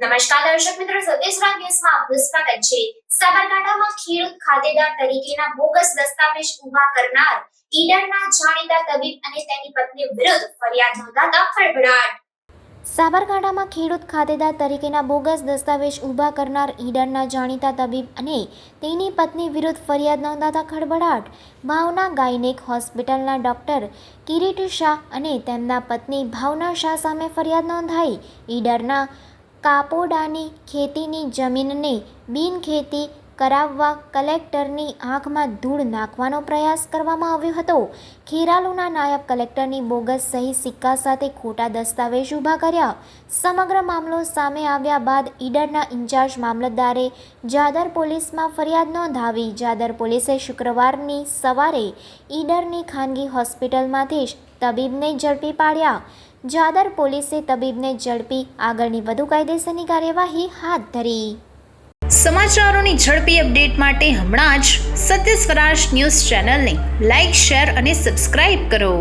નમસ્કાર દર્શક મિત્રો સદેશરા ન્યૂઝમાં આપનું સ્વાગત છે. સાબરકાંઠામાં ખેડૂત ખાતેદાર તરીકેના બોગસ દસ્તાવેજ ઊભા કરનાર ઈડરના જાણીતા તબીબ અને તેની પત્ની વિરુદ્ધ ફરિયાદ નોંધાતા ખળભળાટ સાબરકાંઠામાં ખેડૂત ખાતેદાર તરીકેના બોગસ દસ્તાવેજ ઊભા કરનાર ઈડરના જાણીતા તબીબ અને તેની પત્ની વિરુદ્ધ ફરિયાદ નોંધાતા ખળભળાટ. ભાવના ગાયનેક હોસ્પિટલના ડોક્ટર કિરીટ શાહ અને તેમના પત્ની ભાવના શાહ સામે ફરિયાદ નોંધાઈ. ઈડરના કાપોડાની ખેતીની જમીનને બિનખેતી કરાવવા કલેક્ટરની આંખમાં ધૂળ નાખવાનો પ્રયાસ કરવામાં આવ્યો હતો. ખેરાલુના નાયબ કલેક્ટરની બોગસ સહી સિક્કા સાથે ખોટા દસ્તાવેજ ઊભા કર્યા. સમગ્ર મામલો સામે આવ્યા બાદ ઈડરના ઇન્ચાર્જ મામલતદારે જાદર પોલીસમાં ફરિયાદ નોંધાવી. જાદર પોલીસે શુક્રવારની સવારે ઈડરની ખાનગી હોસ્પિટલમાંથી જ તબીબને ઝડપી પાડ્યા. જાદર પોલીસે તબીબને ઝડપી આગળની વધુ કાયદેસરની કાર્યવાહી હાથ ધરી. સમાચારોની ઝડપી અપડેટ માટે હમણાં જ સત્ય સ્વરાજ ન્યૂઝ ચેનલને લાઇક શેર અને સબસ્ક્રાઇબ કરો.